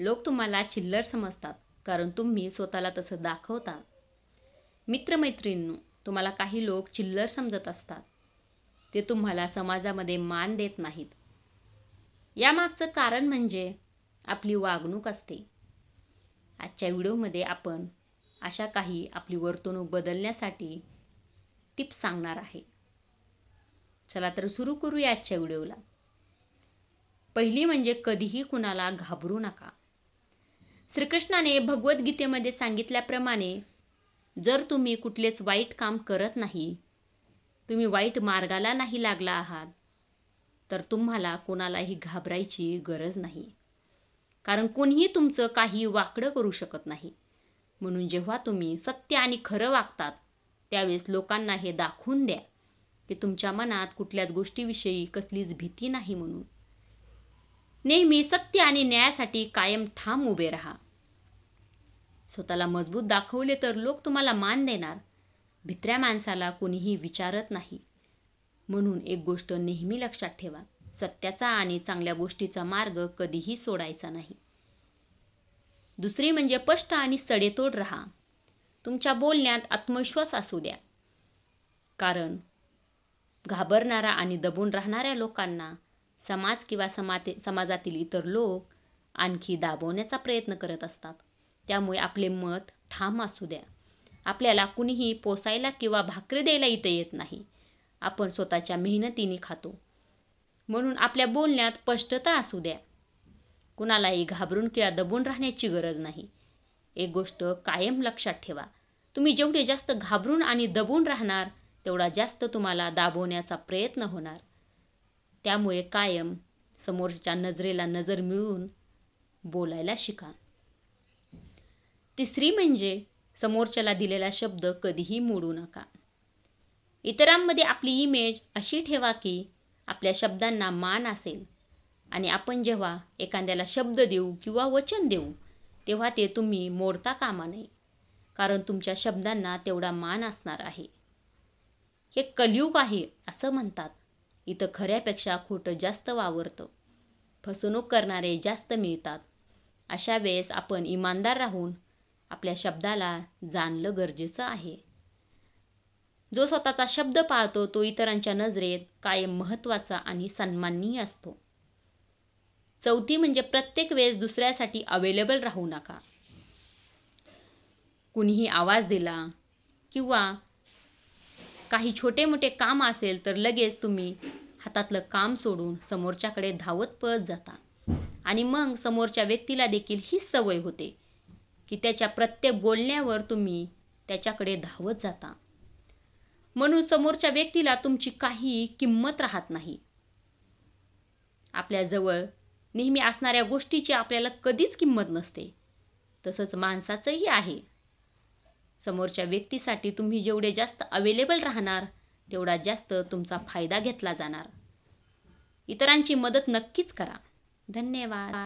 लोक तुम्हाला चिल्लर समजतात कारण तुम्ही स्वतःला तसं दाखवता मित्रमैत्रिणींनो तुम्हाला काही लोक चिल्लर समजत असतात. ते तुम्हाला समाजामध्ये मान देत नाहीत. यामागचं कारण म्हणजे आपली वागणूक असते. आजच्या व्हिडिओमध्ये आपण अशा काही आपली वर्तणूक बदलण्यासाठी टिप्स सांगणार आहे. चला तर सुरू करूया आजच्या व्हिडिओला. पहिली म्हणजे कधीही कुणाला घाबरू नका. श्रीकृष्णाने भगवद्गीतेमध्ये सांगितल्याप्रमाणे जर तुम्ही कुठलेच वाईट काम करत नाही तुम्ही वाईट मार्गाला नाही लागला आहात तर तुम्हाला कोणालाही घाबरायची गरज नाही. कारण कोणीही तुमचं काही वाकडं करू शकत नाही. म्हणून जेव्हा तुम्ही सत्य आणि खरं वागतात त्यावेळेस लोकांना हे दाखवून द्या की तुमच्या मनात कुठल्याच गोष्टीविषयी कसलीच भीती नाही म्हणून. नेहमी सत्य आणि न्यायासाठी कायम ठाम उभे राहा. स्वतःला मजबूत दाखवले तर लोक तुम्हाला मान देणार. भित्र्या माणसाला कोणीही विचारत नाही. म्हणून एक गोष्ट नेहमी लक्षात ठेवा. सत्याचा आणि चांगल्या गोष्टीचा मार्ग कधीही सोडायचा नाही. दुसरी म्हणजे स्पष्ट आणि सडेतोड राहा. तुमच्या बोलण्यात आत्मविश्वास असू द्या. कारण घाबरणारा आणि दबून राहणाऱ्या लोकांना समाज किंवा समाते समाजातील इतर लोक आणखी दाबवण्याचा प्रयत्न करत असतात. त्यामुळे आपले मत ठाम असू द्या. आपल्याला कुणीही पोसायला किंवा भाकरी द्यायला इथं येत नाही. आपण स्वतःच्या मेहनतीने खातो. म्हणून आपल्या बोलण्यात स्पष्टता असू द्या. कुणालाही घाबरून किंवा दबून राहण्याची गरज नाही. एक गोष्ट कायम लक्षात ठेवा. तुम्ही जेवढे जास्त घाबरून आणि दबून राहणार तेवढा जास्त तुम्हाला दाबवण्याचा प्रयत्न होणार. त्यामुळे कायम समोरच्या नजरेला नजर मिळवून बोलायला शिका. तिसरी म्हणजे समोरच्याला दिलेला शब्द कधीही मोडू नका. इतरांमध्ये आपली इमेज अशी ठेवा की आपल्या शब्दांना मान असेल आणि आपण जेव्हा एखाद्याला शब्द देऊ किंवा वचन देऊ तेव्हा ते तुम्ही मोडता कामा नये कारण तुमच्या शब्दांना तेवढा मान असणार आहे. हे कलयुग आहे असं म्हणतात. इथं खऱ्यापेक्षा खोटं जास्त वावरतं. फसवणूक करणारे जास्त मिळतात. अशा वेळेस आपण इमानदार राहून आपल्या शब्दाला जाणलं गरजेचं आहे. जो स्वतःचा शब्द पाळतो तो इतरांच्या नजरेत कायम महत्त्वाचा आणि सन्माननीय असतो. चौथी म्हणजे प्रत्येक वेळेस दुसऱ्यासाठी अवेलेबल राहू नका. कुणीही आवाज दिला किंवा काही छोटे मोठे काम असेल तर लगेच तुम्ही हातातलं काम सोडून समोरच्याकडे धावत पळत जाता. आणि मग समोरच्या व्यक्तीला देखील ही सवय होते की त्याच्या प्रत्येक बोलण्यावर तुम्ही त्याच्याकडे धावत जाता. म्हणून समोरच्या व्यक्तीला तुमची काही किंमत राहत नाही. आपल्याजवळ नेहमी असणाऱ्या गोष्टीची आपल्याला कधीच किंमत नसते. तसंच माणसाचंही आहे. समोरच्या व्यक्तीसाठी तुम्ही जेवढे जास्त अवेलेबल राहणार तेवढा जास्त तुमचा फायदा घेतला जाणार. इतरांची मदत नक्कीच करा. धन्यवाद.